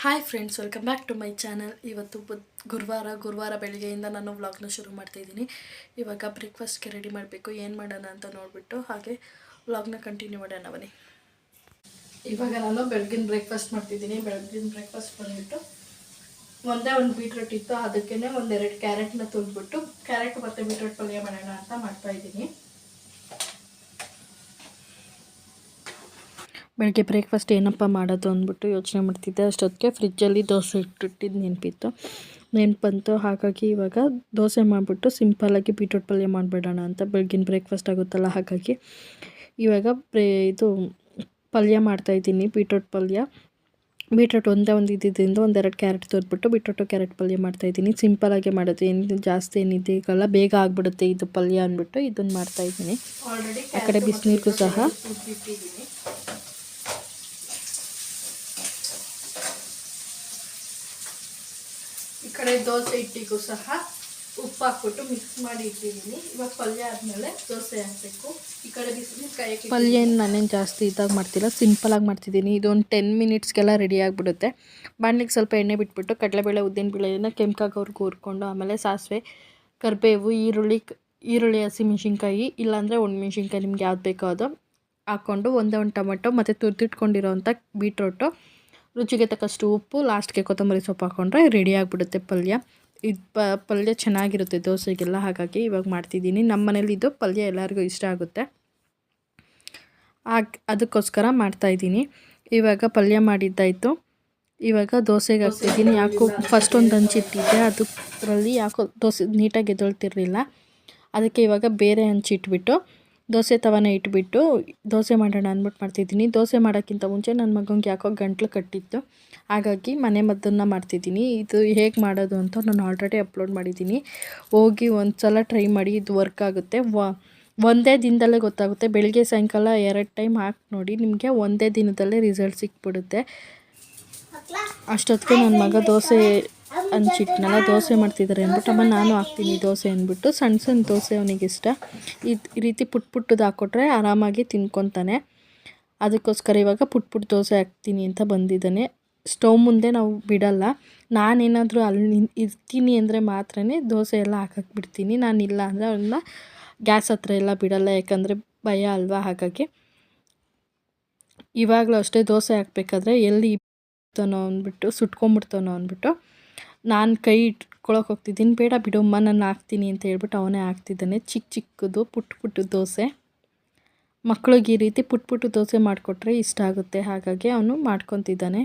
Hi friends welcome back to my channel ಇವತ್ತು ಗುರುವಾರ ಗುರುವಾರ ಬೆಳಗ್ಗೆಯಿಂದ ನಾನು ವ್ಲಾಗ್ನ ಶುರು ಮಾಡ್ತಾಯಿದ್ದೀನಿ ಇವಾಗ ಬ್ರೇಕ್ಫಾಸ್ಟ್ಗೆ ರೆಡಿ ಮಾಡಬೇಕು, ಏನು ಮಾಡೋಣ ಅಂತ ನೋಡಿಬಿಟ್ಟು ಹಾಗೆ ವ್ಲಾಗ್ನ ಕಂಟಿನ್ಯೂ ಮಾಡೋಣ ಬನ್ನಿ. ಇವಾಗ ನಾನು ಬೆಳಗಿನ ಬ್ರೇಕ್ಫಾಸ್ಟ್ ಮಾಡ್ತಿದ್ದೀನಿ. ಬೆಳಗಿನ ಬ್ರೇಕ್ಫಾಸ್ಟ್ ಬಂದುಬಿಟ್ಟು ಒಂದೇ ಒಂದು ಬೀಟ್ರೋಟ್ ಇತ್ತು ಅದಕ್ಕೇ ಒಂದೆರಡು ಕ್ಯಾರೆಟ್ನ ತುರಿದ್ಬಿಟ್ಟು ಕ್ಯಾರೆಟ್ ಮತ್ತು ಬೀಟ್ರೋಟ್ ಪಲ್ಯ ಮಾಡೋಣ ಅಂತ ಮಾಡ್ತಾ ಬೆಳಗ್ಗೆ ಬ್ರೇಕ್ಫಾಸ್ಟ್ ಏನಪ್ಪ ಮಾಡೋದು ಅಂದ್ಬಿಟ್ಟು ಯೋಚನೆ ಮಾಡ್ತಿದ್ದೆ. ಅಷ್ಟೊತ್ತಿಗೆ ಫ್ರಿಜ್ಜಲ್ಲಿ ದೋಸೆ ಇಟ್ಟಿಟ್ಟಿದ್ದು ನೆನಪಿತ್ತು. ನೆನ್ಪು ಬಂತು ಹಾಗಾಗಿ ಇವಾಗ ದೋಸೆ ಮಾಡಿಬಿಟ್ಟು ಸಿಂಪಲ್ಲಾಗಿ ಬೀಟ್ರೋಟ್ ಪಲ್ಯ ಮಾಡಿಬಿಡೋಣ ಅಂತ ಬೆಳಗಿನ ಬ್ರೇಕ್ಫಾಸ್ಟ್ ಆಗುತ್ತಲ್ಲ ಹಾಗಾಗಿ ಇವಾಗ ಬ್ರೇ ಇದು ಪಲ್ಯ ಮಾಡ್ತಾಯಿದ್ದೀನಿ ಬೀಟ್ರೋಟ್ ಪಲ್ಯ. ಬೀಟ್ರೋಟ್ ಒಂದೇ ಒಂದು ಇದ್ದಿದ್ದರಿಂದ ಒಂದೆರಡು ಕ್ಯಾರೆಟ್ ತೋರ್ಬಿಟ್ಟು ಬೀಟ್ರೋಟು ಕ್ಯಾರೆಟ್ ಪಲ್ಯ ಮಾಡ್ತಾಯಿದ್ದೀನಿ ಸಿಂಪಲಾಗೆ ಮಾಡೋದು ಏನು ಜಾಸ್ತಿ ಏನಿದೆ ಈಗಲ್ಲ ಬೇಗ ಆಗಿಬಿಡುತ್ತೆ ಇದು ಪಲ್ಯ ಅಂದ್ಬಿಟ್ಟು ಇದನ್ನು ಮಾಡ್ತಾಯಿದ್ದೀನಿ ಆ ಕಡೆ ಬಿಸಿನೀರಿಗೂ ಸಹ ಇಟ್ಟಿದ್ದೀನಿ ಈ ಕಡೆ ದೋಸೆ ಹಿಟ್ಟಿಗೂ ಸಹ ಉಪ್ಪು ಹಾಕ್ಬಿಟ್ಟು ಮಿಕ್ಸ್ ಮಾಡಿ ಇಟ್ಟಿದ್ದೀನಿ. ಇವಾಗ ಪಲ್ಯ ಆದಮೇಲೆ ದೋಸೆ ಹಾಕಬೇಕು. ಈ ಕಡೆ ಬಿಸಿಲು ಕಾಯಿ ಪಲ್ಯ ಏನು ನಾನೇನು ಜಾಸ್ತಿ ಇದಾಗಿ ಮಾಡ್ತಿಲ್ಲ ಸಿಂಪಲಾಗಿ ಮಾಡ್ತಿದ್ದೀನಿ. ಇದೊಂದು ಟೆನ್ ಮಿನಿಟ್ಸ್ಗೆಲ್ಲ ರೆಡಿ ಆಗಿಬಿಡುತ್ತೆ. ಬಾಣಲಿಗೆ ಸ್ವಲ್ಪ ಎಣ್ಣೆ ಬಿಟ್ಬಿಟ್ಟು ಕಡಲೆಬೇಳೆ ಉದ್ದಿನಬೇಳೆನ ಕೆಂಪಾಗೋರ್ಗೆ ಹುರ್ಕೊಂಡು ಆಮೇಲೆ ಸಾಸಿವೆ, ಕರಿಬೇವು, ಈರುಳ್ಳಿ ಈರುಳ್ಳಿ ಹಸಿಮೆಣ್ಸಿನ್ಕಾಯಿ ಇಲ್ಲಾಂದರೆ ಒಣಮೆಣ್ಸಿನ್ಕಾಯಿ ನಿಮ್ಗೆ ಯಾವ್ದು ಬೇಕೋ ಅದು ಹಾಕ್ಕೊಂಡು ಒಂದೇ ಒಂದು ಟೊಮೆಟೊ ಮತ್ತು ತುರ್ದಿಟ್ಕೊಂಡಿರೋವಂಥ ಬೀಟ್ರೋಟು ರುಚಿಗೆ ತಕ್ಕಷ್ಟು ಉಪ್ಪು ಲಾಸ್ಟ್ಗೆ ಕೊತ್ತಂಬರಿ ಸೊಪ್ಪು ಹಾಕ್ಕೊಂಡ್ರೆ ರೆಡಿ ಆಗಿಬಿಡುತ್ತೆ ಪಲ್ಯ. ಇದು ಪ, ಪಲ್ಯ ಚೆನ್ನಾಗಿರುತ್ತೆ ದೋಸೆಗೆಲ್ಲ, ಹಾಗಾಗಿ ಇವಾಗ ಮಾಡ್ತಿದ್ದೀನಿ. ನಮ್ಮ ಮನೇಲಿ ಇದು ಪಲ್ಯ ಎಲ್ಲರಿಗೂ ಇಷ್ಟ ಆಗುತ್ತೆ. ಆಗ, ಅದಕ್ಕೋಸ್ಕರ ಮಾಡ್ತಾಯಿದ್ದೀನಿ ಇವಾಗ ಪಲ್ಯ ಮಾಡಿದ್ದಾಯಿತು. ಇವಾಗ ದೋಸೆಗೆ ಹಾಕ್ತಿದ್ದೀನಿ. ಯಾಕೋ ಫಸ್ಟ್ ಒಂದು ಹಂಚಿಟ್ಟಿದ್ದೆ ಅದರಲ್ಲಿ ಯಾಕೋ ದೋಸೆ ನೀಟಾಗಿ ಎದೊಳ್ತಿರ್ಲಿಲ್ಲ. ಅದಕ್ಕೆ ಇವಾಗ ಬೇರೆ ಹಂಚಿಟ್ಬಿಟ್ಟು ದೋಸೆ ತವನ ಇಟ್ಬಿಟ್ಟು ದೋಸೆ ಮಾಡೋಣ ಅಂದ್ಬಿಟ್ಟು ಮಾಡ್ತಿದ್ದೀನಿ. ದೋಸೆ ಮಾಡೋಕ್ಕಿಂತ ಮುಂಚೆ ನನ್ನ ಮಗನಿಗೆ ಯಾಕೋ ಗಂಟ್ಲು ಕಟ್ಟಿತ್ತು. ಹಾಗಾಗಿ ಮನೆ ಮದ್ದನ್ನು ಮಾಡ್ತಿದ್ದೀನಿ. ಇದು ಹೇಗೆ ಮಾಡೋದು ಅಂತ ನಾನು ಆಲ್ರೆಡಿ ಅಪ್ಲೋಡ್ ಮಾಡಿದ್ದೀನಿ. ಹೋಗಿ ಒಂದು ಸಲ ಟ್ರೈ ಮಾಡಿ ಇದು ವರ್ಕ್ ಆಗುತ್ತೆ. ವ ಒಂದೇ ದಿನದಲ್ಲೇ ಗೊತ್ತಾಗುತ್ತೆ. ಬೆಳಗ್ಗೆ ಸಾಯಂಕಾಲ ಎರಡು ಟೈಮ್ ಹಾಕಿ ನೋಡಿ ನಿಮಗೆ ಒಂದೇ ದಿನದಲ್ಲೇ ರಿಸಲ್ಟ್ ಸಿಕ್ಬಿಡುತ್ತೆ. ಅಷ್ಟೊತ್ತಿಗೆ ನನ್ನ ಮಗ ದೋಸೆ ಹಂಚಿಟ್ನಲ್ಲ ದೋಸೆ ಮಾಡ್ತಿದ್ದಾರೆ ಅಂದ್ಬಿಟ್ಟು, ಅಮ್ಮ, ನಾನು ಹಾಕ್ತೀನಿ ದೋಸೆ ಅಂದ್ಬಿಟ್ಟು ಸಣ್ಣ ಸಣ್ಣ ದೋಸೆ ಅವನಿಗೆ ಇಷ್ಟ ಈ ರೀತಿ ಪುಟ್ ಪುಟ್ಟದ್ದು ಹಾಕ್ಕೊಟ್ರೆ ಆರಾಮಾಗಿ ತಿನ್ಕೊತಾನೆ. ಅದಕ್ಕೋಸ್ಕರ ಇವಾಗ ಪುಟ್ ಪುಟ್ ದೋಸೆ ಹಾಕ್ತೀನಿ ಅಂತ ಬಂದಿದ್ದಾನೆ. ಸ್ಟವ್ ಮುಂದೆ ನಾವು ಬಿಡಲ್ಲ. ನಾನೇನಾದರೂ ಅಲ್ಲಿ ಇರ್ತೀನಿ ಅಂದರೆ ಮಾತ್ರ ದೋಸೆ ಎಲ್ಲ ಹಾಕಕ್ಕೆ ಬಿಡ್ತೀನಿ. ನಾನು ಇಲ್ಲ ಅಂದರೆ ಅವನ್ನ ಗ್ಯಾಸ್ ಹತ್ರ ಎಲ್ಲ ಬಿಡಲ್ಲ, ಯಾಕಂದರೆ ಭಯ ಅಲ್ವಾ ಹಾಗಾಗಿ. ಇವಾಗಲೂ ಅಷ್ಟೇ ದೋಸೆ ಹಾಕ್ಬೇಕಾದ್ರೆ ಎಲ್ಲಿ ಇರ್ತಾನೋ ಅಂದ್ಬಿಟ್ಟು, ಸುಟ್ಕೊಂಬಿಡ್ತಾನೋ ಅಂದ್ಬಿಟ್ಟು ನಾನು ಕೈ ಇಟ್ಕೊಳಕ್ಕೆ ಹೋಗ್ತಿದ್ದೀನಿ ಬೇಡ ಬಿಡಮ್ಮ ನಾನು ಹಾಕ್ತೀನಿ ಅಂತ ಹೇಳ್ಬಿಟ್ಟು ಅವನೇ ಹಾಕ್ತಿದ್ದಾನೆ. ಚಿಕ್ಕ ಚಿಕ್ಕದು ಪುಟ್ಟ ಪುಟ್ಟ ದೋಸೆ. ಮಕ್ಕಳಿಗೆ ಈ ರೀತಿ ಪುಟ್ಟ ಪುಟ್ಟ ದೋಸೆ ಮಾಡಿಕೊಟ್ರೆ ಇಷ್ಟ ಆಗುತ್ತೆ. ಹಾಗಾಗಿ ಅವನು ಮಾಡ್ಕೊತಿದ್ದಾನೆ.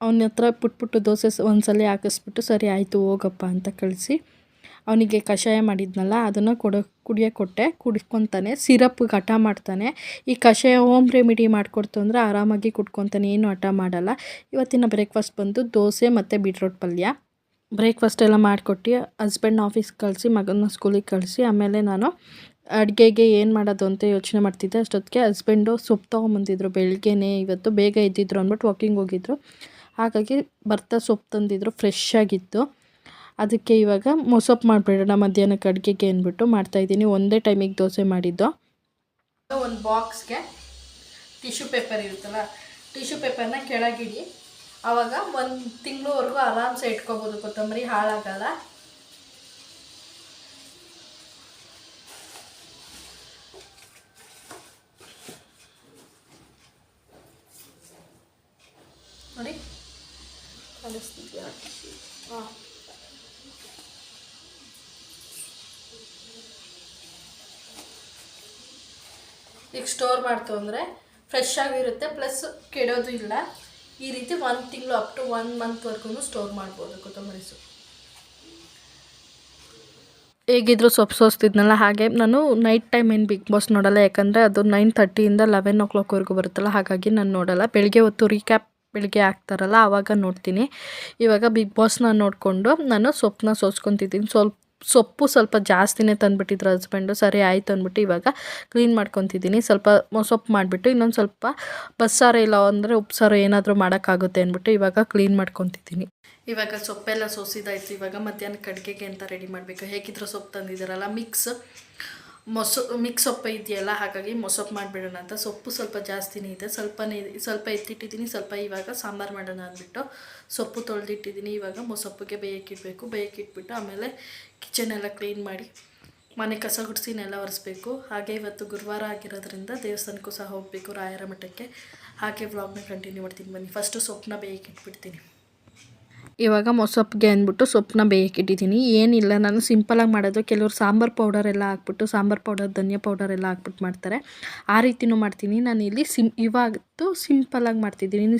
ಅವನ ಹತ್ರ ಪುಟ್ಟ ಪುಟ್ಟ ದೋಸೆ ಒಂದ್ಸಲ ಹಾಕಿಸ್ಬಿಟ್ಟು ಸರಿ ಆಯಿತು ಹೋಗಪ್ಪ ಅಂತ ಕಳಿಸಿ. ಅವನಿಗೆ ಕಷಾಯ ಮಾಡಿದ್ನಲ್ಲ, ಅದನ್ನು ಕೊಡೋ ಕುಡಿಯೋಕೆ ಕೊಟ್ಟೆ. ಕುಡ್ಕೊತಾನೆ, ಸಿರಪ್ ಹಠ ಮಾಡ್ತಾನೆ. ಈ ಕಷಾಯ ಹೋಮ್ ರೆಮಿಡಿ ಮಾಡಿಕೊಡ್ತು ಅಂದರೆ ಆರಾಮಾಗಿ ಕುಡ್ಕೊತಾನೆ, ಏನು ಹಠ ಮಾಡಲ್ಲ. ಇವತ್ತಿನ ಬ್ರೇಕ್ಫಾಸ್ಟ್ ಬಂದು ದೋಸೆ ಮತ್ತು ಬೀಟ್ರೋಟ್ ಪಲ್ಯ. ಬ್ರೇಕ್ಫಾಸ್ಟ್ ಎಲ್ಲ ಮಾಡಿಕೊಟ್ಟು ಹಸ್ಬೆಂಡ್ ಆಫೀಸ್ಗೆ ಕಳಿಸಿ ಮಗನ ಸ್ಕೂಲಿಗೆ ಕಳಿಸಿ, ಆಮೇಲೆ ನಾನು ಅಡುಗೆಗೆ ಏನು ಮಾಡೋದು ಅಂತ ಯೋಚನೆ ಮಾಡ್ತಿದ್ದೆ. ಅಷ್ಟೊತ್ತಿಗೆ ಹಸ್ಬೆಂಡು ಸೊಪ್ಪು ತೊಗೊಂಬಂದಿದ್ರು ಬೆಳಗ್ಗೆನೇ, ಇವತ್ತು ಬೇಗ ಇದ್ದಿದ್ರು ಅಂದ್ಬಿಟ್ಟು ವಾಕಿಂಗ್ ಹೋಗಿದ್ರು. ಹಾಗಾಗಿ ಬರ್ತಾ ಸೊಪ್ಪು ತಂದಿದ್ರು, ಫ್ರೆಶ್ ಆಗಿತ್ತು. ಅದಕ್ಕೆ ಇವಾಗ ಮೊಸಪ್ಪು ಮಾಡಿಬಿಡೋಣ ಮಧ್ಯಾಹ್ನಕ್ಕೆ ಅಡುಗೆಗೆ ಅಂದ್ಬಿಟ್ಟು ಮಾಡ್ತಾಯಿದ್ದೀನಿ ಒಂದೇ ಟೈಮಿಗೆ ದೋಸೆ ಮಾಡಿದ್ದು. ಒಂದು ಬಾಕ್ಸ್ಗೆ ಟಿಶ್ಯೂ ಪೇಪರ್ ಇರುತ್ತಲ್ಲ, ಟಿಶ್ಯೂ ಪೇಪರ್ನ ಕೆಳಗಿಡಿ. ಆವಾಗ ಒಂದು ತಿಂಗಳವರೆಗೂ ಆರಾಮ್ಸೆ ಇಟ್ಕೋಬೋದು, ಕೊತ್ತಂಬರಿ ಹಾಳಾಗಲ್ಲ. ನೋಡಿ. ಹಾಂ ಈಗ ಸ್ಟೋರ್ ಮಾಡ್ತು ಅಂದರೆ ಫ್ರೆಶ್ ಆಗಿರುತ್ತೆ ಪ್ಲಸ್ ಕೆಡೋದು ಇಲ್ಲ. ಈ ರೀತಿ ಒಂದು ತಿಂಗಳು ಅಪ್ ಟು ಒನ್ ಮಂತ್ವರೆಗೂ ಸ್ಟೋರ್ ಮಾಡ್ಬೋದು ಕೊತ್ತಂಬರಿ ಸೊಪ್ಪು. ಹೇಗಿದ್ರು ಸೊಪ್ಪು ಸೋಸ್ತಿದ್ನಲ್ಲ ಹಾಗೆ, ನಾನು ನೈಟ್ ಟೈಮ್ ಏನು ಬಿಗ್ ಬಾಸ್ ನೋಡಲ್ಲ, ಯಾಕಂದರೆ ಅದು ನೈನ್ ತರ್ಟಿಯಿಂದ ಲೆವೆನ್ ಓ ಕ್ಲಾಕ್ವರೆಗೂ ಬರುತ್ತಲ್ಲ, ಹಾಗಾಗಿ ನಾನು ನೋಡಲ್ಲ. ಬೆಳಗ್ಗೆ ಹೊತ್ತು ರೀಕ್ಯಾಪ್ ಬೆಳಗ್ಗೆ ಹಾಕ್ತಾರಲ್ಲ ಆವಾಗ ನೋಡ್ತೀನಿ. ಇವಾಗ ಬಿಗ್ ಬಾಸ್ನ ನೋಡಿಕೊಂಡು ನಾನು ಸೊಪ್ಪನ್ನ ಸೋಸ್ಕೊತಿದ್ದೀನಿ. ಸ್ವಲ್ಪ ಸೊಪ್ಪು ಸ್ವಲ್ಪ ಜಾಸ್ತಿನೇ ತಂದುಬಿಟ್ಟಿದ್ರು ಹಸ್ಬೆಂಡು ಸರಿ ಆಯಿತು ಅಂದ್ಬಿಟ್ಟು ಇವಾಗ ಕ್ಲೀನ್ ಮಾಡ್ಕೊತಿದ್ದೀನಿ. ಸ್ವಲ್ಪ ಮೊಸೊಪ್ಪು ಮಾಡಿಬಿಟ್ಟು ಇನ್ನೊಂದು ಸ್ವಲ್ಪ ಬಸ್ಸಾರು ಇಲ್ಲ ಅಂದರೆ ಉಪ್ಸಾರು ಏನಾದರೂ ಮಾಡೋಕ್ಕಾಗುತ್ತೆ ಅಂದ್ಬಿಟ್ಟು ಇವಾಗ ಕ್ಲೀನ್ ಮಾಡ್ಕೊತಿದ್ದೀನಿ. ಇವಾಗ ಸೊಪ್ಪೆಲ್ಲ ಸೋಸಿದಾಯ್ತು. ಇವಾಗ ಮಧ್ಯಾಹ್ನ ಕಡ್ಗೆಗೆ ಅಂತ ರೆಡಿ ಮಾಡಬೇಕು? ಹೇಗಿದ್ರು ಸೊಪ್ಪು ತಂದಿದ್ದಾರಲ್ಲ? ಮಿಕ್ಸ್ ಮೊಸು ಮಿಕ್ಸ್ ಸೊಪ್ಪು ಇದೆಯಲ್ಲ, ಹಾಗಾಗಿ ಮೊಸೊಪ್ಪು ಮಾಡಿಬಿಡೋಣ ಅಂತ. ಸೊಪ್ಪು ಸ್ವಲ್ಪ ಜಾಸ್ತಿನೇ ಇದೆ. ಸ್ವಲ್ಪನೇ ಸ್ವಲ್ಪ ಎತ್ತಿಟ್ಟಿದ್ದೀನಿ. ಸ್ವಲ್ಪ ಇವಾಗ ಸಾಂಬಾರು ಮಾಡೋಣ ಅಂದ್ಬಿಟ್ಟು ಸೊಪ್ಪು ತೊಳೆದಿಟ್ಟಿದ್ದೀನಿ. ಇವಾಗ ಮೊಸೊಪ್ಪಿಗೆ ಬೇಯಕ್ಕಿಡಬೇಕು ಬೇಯಕ್ಕಿಟ್ಬಿಟ್ಟು ಆಮೇಲೆ ಕಿಚನ್ ಎಲ್ಲ ಕ್ಲೀನ್ ಮಾಡಿ ಮನೆ ಕಸ ಗುಡಿಸಿನೆಲ್ಲ ನೆಲ ಒರೆಸ್ಬೇಕು. ಹಾಗೆ ಇವತ್ತು ಗುರುವಾರ ಆಗಿರೋದ್ರಿಂದ ದೇವಸ್ಥಾನಕ್ಕೂ ಸಹ ಹೋಗಬೇಕು ರಾಯರ ಮಠಕ್ಕೆ. ಹಾಗೆ ವ್ಲಾಗ್ನ ಕಂಟಿನ್ಯೂ ಮಾಡ್ತೀನಿ. ಬನ್ನಿ. ಫಸ್ಟು ಸೊಪ್ಪನ್ನ ಬೇಯಕ್ಕಿಟ್ಬಿಡ್ತೀನಿ ಇವಾಗ ಮೊಸೊಪ್ಪಿಗೆ ಅಂದ್ಬಿಟ್ಟು ಸೊಪ್ಪನ್ನ ಬೇಯಕ್ಕಿಟ್ಟಿದ್ದೀನಿ ಏನಿಲ್ಲ, ನಾನು ಸಿಂಪಲಾಗಿ ಮಾಡೋದು. ಕೆಲವರು ಸಾಂಬಾರು ಪೌಡರ್ ಎಲ್ಲ ಹಾಕ್ಬಿಟ್ಟು, ಸಾಂಬಾರು ಪೌಡರ್ ಧನಿಯಾ ಪೌಡರ್ ಎಲ್ಲ ಹಾಕ್ಬಿಟ್ಟು ಮಾಡ್ತಾರೆ. ಆ ರೀತಿನೂ ಮಾಡ್ತೀನಿ. ನಾನು ಇಲ್ಲಿ ಸಿಂ ಇವಾಗತ್ತು ಸಿಂಪಲಾಗಿ ಮಾಡ್ತಿದ್ದೀನಿ.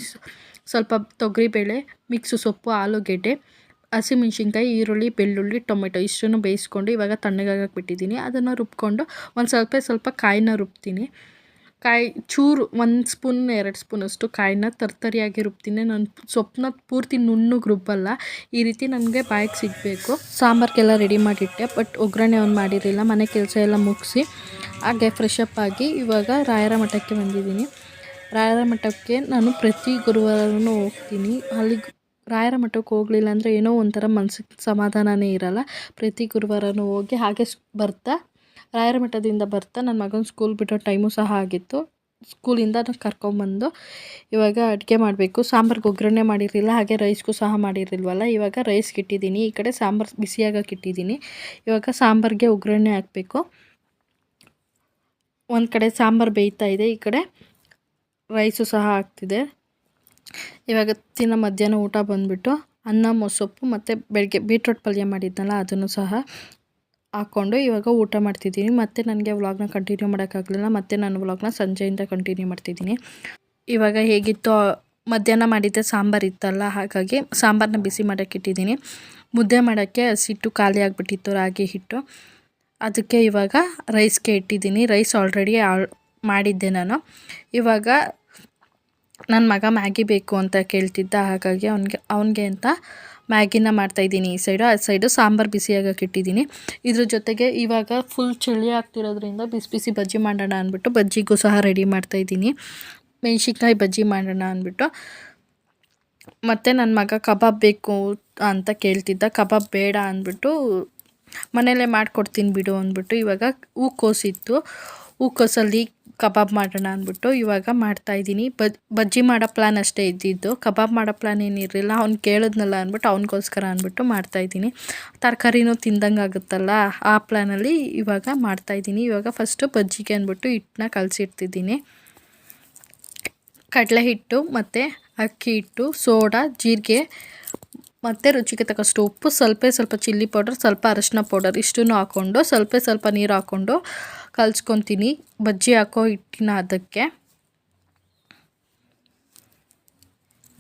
ಸ್ವಲ್ಪ ತೊಗರಿಬೇಳೆ ಮಿಕ್ಸು ಸೊಪ್ಪು, ಆಲೂಗೆಡ್ಡೆ, ಹಸಿಮೆಣ್ಸಿನ್ಕಾಯಿ, ಈರುಳ್ಳಿ, ಬೆಳ್ಳುಳ್ಳಿ, ಟೊಮೆಟೊ ಇಷ್ಟನ್ನು ಬೇಯಿಸ್ಕೊಂಡು ಇವಾಗ ತಣ್ಣಗಾಗಕ್ಕೆ ಬಿಟ್ಟಿದ್ದೀನಿ. ಅದನ್ನು ರುಬ್ಕೊಂಡು ಒಂದು ಸ್ವಲ್ಪ ಸ್ವಲ್ಪ ಕಾಯಿನ ರುಬ್ತೀನಿ. ಕಾಯಿ, ಚೂರು ಒಂದು ಸ್ಪೂನ್, ಎರಡು ಸ್ಪೂನಷ್ಟು ಕಾಯಿನ ತರ್ತರಿಯಾಗಿ ರುಬ್ತೀನಿ. ನಾನು ಸೊಪ್ಪನ್ನ ಪೂರ್ತಿ ನುಣ್ಣಗೆ ರುಬ್ಬಲ್ಲ. ಈ ರೀತಿ ನನಗೆ ಬಾಯಿಗೆ ಸಿಗಬೇಕು. ಸಾಂಬಾರಿಗೆಲ್ಲ ರೆಡಿ ಮಾಡಿಟ್ಟೆ ಬಟ್ ಒಗ್ಗರಣೆ ಒಂದು ಮಾಡಿರಲಿಲ್ಲ. ಮನೆ ಕೆಲಸ ಎಲ್ಲ ಮುಗಿಸಿ, ಹಾಗೆ ಫ್ರೆಶ್ ಅಪ್ ಆಗಿ ಇವಾಗ ರಾಯರ ಮಠಕ್ಕೆ ಬಂದಿದ್ದೀನಿ. ರಾಯರ ಮಠಕ್ಕೆ ನಾನು ಪ್ರತಿ ಗುರುವಾರನೂ ಹೋಗ್ತೀನಿ. ಅಲ್ಲಿ ರಾಯರ ಮಠಕ್ಕೆ ಹೋಗಲಿಲ್ಲ ಅಂದರೆ ಏನೋ ಒಂಥರ ಮನ್ಸಿಗೆ ಸಮಾಧಾನನೇ ಇರಲ್ಲ. ಪ್ರತಿ ಗುರುವಾರನೂ ಹೋಗಿ ಹಾಗೆ ಬರ್ತಾ ರಾಯರ ಮಠದಿಂದ ಬರ್ತಾ ನನ್ನ ಮಗನ ಸ್ಕೂಲ್ ಬಿಟ್ಟೋ ಟೈಮು ಸಹ ಆಗಿತ್ತು. ಸ್ಕೂಲಿಂದ ಕರ್ಕೊಂಬಂದು ಇವಾಗ ಅಡುಗೆ ಮಾಡಬೇಕು. ಸಾಂಬಾರ್ಗೆ ಒಗ್ಗರಣೆ ಮಾಡಿರಲಿಲ್ಲ, ಹಾಗೆ ರೈಸ್ಗೂ ಸಹ ಮಾಡಿರಲಿಲ್ವಲ್ಲ, ಇವಾಗ ರೈಸ್ಗೆ ಇಟ್ಟಿದ್ದೀನಿ ಈ ಕಡೆ ಸಾಂಬಾರು ಬಿಸಿಯಾಗಕ್ಕೆ ಇಟ್ಟಿದ್ದೀನಿ. ಇವಾಗ ಸಾಂಬಾರಿಗೆ ಒಗ್ಗರಣೆ ಹಾಕಬೇಕು. ಒಂದು ಕಡೆ ಸಾಂಬಾರು ಬೇಯ್ತಾ ಇದೆ, ಈ ಕಡೆ ರೈಸು ಸಹ ಆಗ್ತಿದೆ. ಇವಾಗ ತಿನ್ನ ಮಧ್ಯಾಹ್ನ ಊಟ ಬಂದುಬಿಟ್ಟು ಅನ್ನ, ಮೊಸೊಪ್ಪು ಮತ್ತು ಬೆಳಗ್ಗೆ ಬೀಟ್ರೋಟ್ ಪಲ್ಯ ಮಾಡಿದ್ನಲ್ಲ, ಅದನ್ನು ಸಹ ಹಾಕ್ಕೊಂಡು ಇವಾಗ ಊಟ ಮಾಡ್ತಿದ್ದೀನಿ. ಮತ್ತು ನನಗೆ ವ್ಲಾಗ್ನ ಕಂಟಿನ್ಯೂ ಮಾಡೋಕ್ಕಾಗಲಿಲ್ಲ. ಮತ್ತು ನಾನು ವ್ಲಾಗ್ನ ಸಂಜೆಯಿಂದ ಕಂಟಿನ್ಯೂ ಮಾಡ್ತಿದ್ದೀನಿ. ಇವಾಗ ಹೇಗಿತ್ತು, ಮಧ್ಯಾಹ್ನ ಮಾಡಿದ್ದೆ ಸಾಂಬಾರು ಇತ್ತಲ್ಲ, ಹಾಗಾಗಿ ಸಾಂಬಾರನ್ನ ಬಿಸಿ ಮಾಡೋಕ್ಕೆ ಇಟ್ಟಿದ್ದೀನಿ. ಮುದ್ದೆ ಮಾಡೋಕ್ಕೆ ಹಸಿಟ್ಟು ಖಾಲಿ ಆಗಿಬಿಟ್ಟಿತ್ತು, ರಾಗಿ ಹಿಟ್ಟು. ಅದಕ್ಕೆ ಇವಾಗ ರೈಸ್ಗೆ ಇಟ್ಟಿದ್ದೀನಿ. ರೈಸ್ ಆಲ್ರೆಡಿ ಆಲ್ ಮಾಡಿದ್ದೆ ನಾನು. ಇವಾಗ ನನ್ನ ಮಗ ಮ್ಯಾಗಿ ಬೇಕು ಅಂತ ಕೇಳ್ತಿದ್ದ, ಹಾಗಾಗಿ ಅವನಿಗೆ ಅವನಿಗೆ ಅಂತ ಮ್ಯಾಗಿನ ಮಾಡ್ತಾಯಿದ್ದೀನಿ ಈ ಸೈಡು ಆ ಸೈಡು ಸಾಂಬಾರು ಬಿಸಿಯಾಗಕ್ಕೆ ಇಟ್ಟಿದ್ದೀನಿ ಇದ್ರ ಜೊತೆಗೆ ಇವಾಗ ಫುಲ್ ಚಳಿ ಆಗ್ತಿರೋದ್ರಿಂದ ಬಿಸಿ ಬಿಸಿ ಬಜ್ಜಿ ಮಾಡೋಣ ಅಂದ್ಬಿಟ್ಟು ಬಜ್ಜಿಗೂ ಸಹ ರೆಡಿ ಮಾಡ್ತಾಯಿದ್ದೀನಿ ಮೆಣ್ಸಿನ್ಕಾಯಿ ಬಜ್ಜಿ ಮಾಡೋಣ ಅಂದ್ಬಿಟ್ಟು. ಮತ್ತು ನನ್ನ ಮಗ ಕಬಾಬ್ ಬೇಕು ಅಂತ ಕೇಳ್ತಿದ್ದ. ಕಬಾಬ್ ಬೇಡ ಅಂದ್ಬಿಟ್ಟು ಮನೇಲೇ ಮಾಡಿಕೊಡ್ತೀನಿ ಬಿಡು ಅಂದ್ಬಿಟ್ಟು ಇವಾಗ ಹೂಕೋಸಿತ್ತು ಹೂಕೋಸಲ್ಲಿ ಕಬಾಬ್ ಮಾಡೋಣ ಅಂದ್ಬಿಟ್ಟು ಇವಾಗ ಮಾಡ್ತಾಯಿದ್ದೀನಿ ಬಜ್, ಬಜ್ಜಿ ಮಾಡೋ ಪ್ಲ್ಯಾನ್ ಅಷ್ಟೇ ಇದ್ದಿದ್ದು. ಕಬಾಬ್ ಮಾಡೋ ಪ್ಲಾನ್ ಏನಿರಲಿಲ್ಲ ಅವ್ನು ಕೇಳಿದ್ನಲ್ಲ ಅಂದ್ಬಿಟ್ಟು ಅವನಿಗೋಸ್ಕರ ಅಂದ್ಬಿಟ್ಟು ಮಾಡ್ತಾಯಿದ್ದೀನಿ ತರಕಾರಿನೂ ತಿಂದಂಗೆ ಆಗುತ್ತಲ್ಲ, ಆ ಪ್ಲ್ಯಾನಲ್ಲಿ ಇವಾಗ ಮಾಡ್ತಾಯಿದ್ದೀನಿ ಇವಾಗ ಫಸ್ಟು ಬಜ್ಜಿಗೆ ಅಂದ್ಬಿಟ್ಟು ಹಿಟ್ಟನ್ನ ಕಲಸಿಡ್ತಿದ್ದೀನಿ. ಕಡಲೆ ಹಿಟ್ಟು ಮತ್ತು ಅಕ್ಕಿ ಹಿಟ್ಟು, ಸೋಡಾ, ಜೀರಿಗೆ ಮತ್ತು ರುಚಿಗೆ ತಕ್ಕಷ್ಟು ಉಪ್ಪು, ಸ್ವಲ್ಪ ಸ್ವಲ್ಪ ಚಿಲ್ಲಿ ಪೌಡರ್, ಸ್ವಲ್ಪ ಅರಶಿನ ಪೌಡರ್ ಇಷ್ಟನ್ನು ಹಾಕ್ಕೊಂಡು ಸ್ವಲ್ಪ ಸ್ವಲ್ಪ ನೀರು ಹಾಕ್ಕೊಂಡು ಕಲ್ಸ್ಕೊತೀನಿ. ಬಜ್ಜಿ ಹಾಕೋ ಹಿಟ್ಟಿನ ಅದಕ್ಕೆ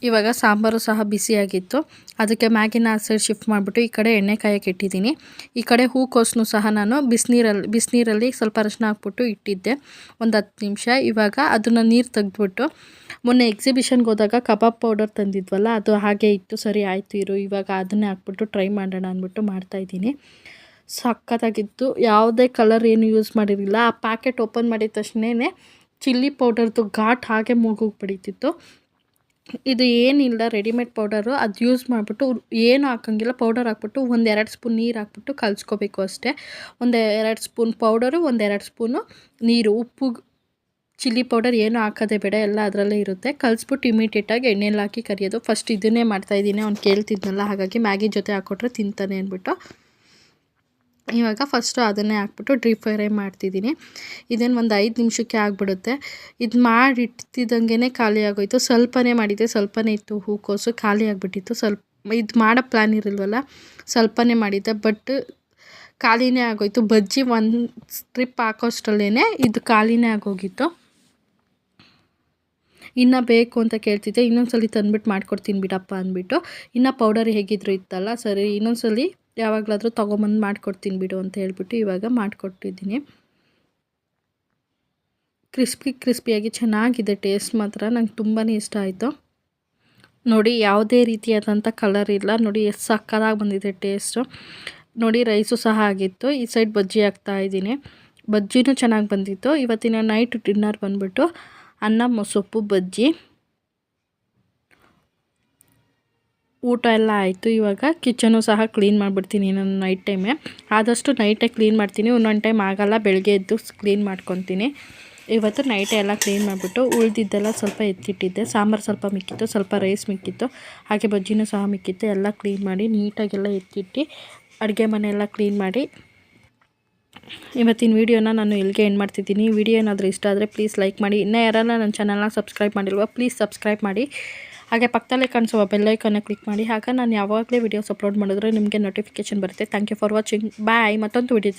ಇವಾಗ ಸಾಂಬಾರು ಸಹ ಬಿಸಿಯಾಗಿತ್ತು ಅದಕ್ಕೆ ಮ್ಯಾಗಿನ ಆ ಸೈಡ್ ಶಿಫ್ಟ್ ಮಾಡಿಬಿಟ್ಟು ಈ ಕಡೆ ಎಣ್ಣೆ ಕಾಯಕ್ಕೆ ಇಟ್ಟಿದ್ದೀನಿ. ಈ ಕಡೆ ಹೂಕೋಸನ್ನು ಸಹ ನಾನು ಬಿಸಿನೀರಲ್ಲಿ ಬಿಸಿನೀರಲ್ಲಿ ಸ್ವಲ್ಪ ಅರಶಿನ ಹಾಕ್ಬಿಟ್ಟು ಇಟ್ಟಿದ್ದೆ. ಒಂದು ಹತ್ತು ನಿಮಿಷ. ಇವಾಗ ಅದನ್ನು ನೀರು ತೆಗೆದ್ಬಿಟ್ಟು ಮೊನ್ನೆ ಎಕ್ಸಿಬಿಷನ್ಗೆ ಹೋದಾಗ ಕಬಾಬ್ ಪೌಡರ್ ತಂದಿದ್ವಲ್ಲ, ಅದು ಹಾಗೆ ಇತ್ತು. ಸರಿ, ಆಯಿತು, ಇರು. ಇವಾಗ ಅದನ್ನೇ ಹಾಕ್ಬಿಟ್ಟು ಟ್ರೈ ಮಾಡೋಣ ಅಂದ್ಬಿಟ್ಟು ಮಾಡ್ತಾಯಿದ್ದೀನಿ ಸಖತ್ತಾಗಿತ್ತು. ಯಾವುದೇ ಕಲರ್ ಏನು ಯೂಸ್ ಮಾಡಿರಲಿಲ್ಲ. ಆ ಪ್ಯಾಕೆಟ್ ಓಪನ್ ಮಾಡಿದ ತಕ್ಷಣವೇ ಚಿಲ್ಲಿ ಪೌಡರ್ದು ಘಾಟ್ ಹಾಗೆ ಮೂಗಿಗೆ ಬಡಿತಿತ್ತು ಇದು ಏನಿಲ್ಲ ರೆಡಿಮೇಡ್ ಪೌಡರು ಅದು ಯೂಸ್ ಮಾಡಿಬಿಟ್ಟು ಏನು ಹಾಕಂಗಿಲ್ಲ ಪೌಡರ್ ಹಾಕ್ಬಿಟ್ಟು ಒಂದೆರಡು ಸ್ಪೂನ್ ನೀರು ಹಾಕ್ಬಿಟ್ಟು ಕಲಿಸ್ಕೋಬೇಕು ಅಷ್ಟೇ. ಒಂದು ಎರಡು ಸ್ಪೂನ್ ಪೌಡರು ಒಂದೆರಡು ಸ್ಪೂನು ನೀರು, ಉಪ್ಪು ಚಿಲ್ಲಿ ಪೌಡರ್ ಏನು ಹಾಕೋದೇ ಬೇಡ, ಎಲ್ಲ ಅದರಲ್ಲೇ ಇರುತ್ತೆ. ಕಲಿಸ್ಬಿಟ್ಟು ಇಮಿಡಿಯೇಟಾಗಿ ಎಣ್ಣೆಲಿ ಹಾಕಿ ಕರಿಯೋದು. ಫಸ್ಟ್ ಇದನ್ನೇ ಮಾಡ್ತಾಯಿದ್ದೀನಿ ಅವ್ನು ಕೇಳ್ತಿದ್ನಲ್ಲ, ಹಾಗಾಗಿ ಮ್ಯಾಗಿ ಜೊತೆ ಹಾಕ್ಕೊಟ್ರೆ ತಿಂತಾನೆ ಅಂದ್ಬಿಟ್ಟು. ಇವಾಗ ಫಸ್ಟು ಅದನ್ನೇ ಹಾಕ್ಬಿಟ್ಟು ಡ್ರೀಪ್ ಫ್ರೈ ಮಾಡ್ತಿದ್ದೀನಿ. ಇದೇನು ಒಂದು ಐದು ನಿಮಿಷಕ್ಕೆ ಆಗಿಬಿಡುತ್ತೆ. ಇದು ಮಾಡಿಟ್ಟಿದ್ದಂಗೆ ಖಾಲಿ ಆಗೋಯಿತು. ಸ್ವಲ್ಪನೇ ಮಾಡಿದ್ದೆ ಸ್ವಲ್ಪನೇ ಇತ್ತು ಹೂಕೋಸು, ಖಾಲಿ ಆಗಿಬಿಟ್ಟಿತ್ತು. ಸ್ವಲ್ಪ, ಇದು ಮಾಡೋ ಪ್ಲ್ಯಾನ್ ಇರಲ್ವಲ್ಲ? ಸ್ವಲ್ಪನೇ ಮಾಡಿದ್ದೆ ಬಟ್ ಖಾಲಿನೇ ಆಗೋಯ್ತು. ಬಜ್ಜಿ ಒಂದು ಸ್ಟ್ರಿಪ್ ಹಾಕೋಷ್ಟರಲ್ಲೇ ಇದು ಖಾಲಿನೇ ಆಗೋಗಿತ್ತು. ಇನ್ನು ಬೇಕು ಅಂತ ಕೇಳ್ತಿದ್ದೆ. ಇನ್ನೊಂದ್ಸಲಿ ತಂದ್ಬಿಟ್ಟು ಮಾಡ್ಕೊಡ್ತೀನಿ ಬಿಡಪ್ಪ ಅಂದ್ಬಿಟ್ಟು. ಇನ್ನು ಪೌಡರ್ ಹೇಗಿದ್ರು ಇತ್ತಲ್ಲ? ಸರಿ, ಇನ್ನೊಂದ್ಸಲಿ ಯಾವಾಗಲಾದರೂ ತೊಗೊಂಬಂದು ಮಾಡಿಕೊಡ್ತೀನಿ ಬಿಡು ಅಂತ ಹೇಳ್ಬಿಟ್ಟು ಇವಾಗ ಮಾಡಿಕೊಟ್ಟಿದ್ದೀನಿ. ಕ್ರಿಸ್ಪಿ ಕ್ರಿಸ್ಪಿಯಾಗಿ ಚೆನ್ನಾಗಿದೆ ಟೇಸ್ಟ್ ಮಾತ್ರ, ನಂಗೆ ತುಂಬಾ ಇಷ್ಟ ಆಯಿತು. ನೋಡಿ, ಯಾವುದೇ ರೀತಿಯಾದಂಥ ಕಲರ್ ಇಲ್ಲ. ನೋಡಿ, ಎಷ್ಟು ಸಕ್ಕದಾಗಿ ಬಂದಿದೆ ಟೇಸ್ಟು. ನೋಡಿ, ರೈಸು ಸಹ ಆಗಿತ್ತು. ಈ ಸೈಡ್ ಬಜ್ಜಿ ಹಾಕ್ತಾ ಇದ್ದೀನಿ. ಬಜ್ಜಿನೂ ಚೆನ್ನಾಗಿ ಬಂದಿತ್ತು. ಇವತ್ತಿನ ನೈಟ್ ಡಿನ್ನರ್ ಬಂದುಬಿಟ್ಟು ಅನ್ನ ಮೊಸೊಪ್ಪು ಬಜ್ಜಿ. ಊಟ ಎಲ್ಲ ಆಯಿತು. ಇವಾಗ ಕಿಚನು ಸಹ ಕ್ಲೀನ್ ಮಾಡಿಬಿಡ್ತೀನಿ ನಾನು ನೈಟ್ ಟೈಮೇ ಆದಷ್ಟು ನೈಟೇ ಕ್ಲೀನ್ ಮಾಡ್ತೀನಿ. ಒಂದೊಂದು ಟೈಮ್ ಆಗಲ್ಲ, ಬೆಳಗ್ಗೆ ಎದ್ದು ಕ್ಲೀನ್ ಮಾಡ್ಕೊತೀನಿ. ಇವತ್ತು ನೈಟೇ ಎಲ್ಲ ಕ್ಲೀನ್ ಮಾಡಿಬಿಟ್ಟು ಉಳಿದಿದ್ದೆಲ್ಲ ಸ್ವಲ್ಪ ಎತ್ತಿಟ್ಟಿದ್ದೆ. ಸಾಂಬಾರು ಸ್ವಲ್ಪ ಮಿಕ್ಕಿತ್ತು, ಸ್ವಲ್ಪ ರೈಸ್ ಮಿಕ್ಕಿತ್ತು. ಹಾಗೆ ಬಜ್ಜಿನೂ ಸಹ ಮಿಕ್ಕಿತ್ತು. ಎಲ್ಲ ಕ್ಲೀನ್ ಮಾಡಿ ನೀಟಾಗೆಲ್ಲ ಎತ್ತಿಟ್ಟು ಅಡುಗೆ ಮನೆಯೆಲ್ಲ ಕ್ಲೀನ್ ಮಾಡಿ ಇವತ್ತಿನ ವೀಡಿಯೋನ ನಾನು ಎಲ್ಲಿಗೆ ಎಂಡ್ ಮಾಡ್ತಿದ್ದೀನಿ. ವಿಡಿಯೋ ಏನಾದರೂ ಇಷ್ಟ ಆದರೆ ಪ್ಲೀಸ್ ಲೈಕ್ ಮಾಡಿ. ಇನ್ನೂ ಯಾರಲ್ಲ ನನ್ನ ಚಾನಲ್ನ ಸಬ್ಸ್ಕ್ರೈಬ್ ಮಾಡಿಲ್ವ ಪ್ಲೀಸ್ ಸಬ್ಸ್ಕ್ರೈಬ್ ಮಾಡಿ. ಹಾಗೆ ಪಕ್ಕದಲ್ಲೇ ಕಾಣಿಸುವ ಬೆಲ್ಲೈಕನ್ನ ಕ್ಲಿಕ್ ಮಾಡಿ. ಹಾಗೆ ನಾನು ಯಾವಾಗಲೇ ವೀಡಿಯೋಸ್ ಅಪ್ಲೋಡ್ ಮಾಡಿದ್ರೆ ನಿಮಗೆ ನೋಟಿಫಿಕೇಷನ್ ಬರುತ್ತೆ. Thank you for watching bye ಮತ್ತೊಂದು ವಿಡಿಯೋ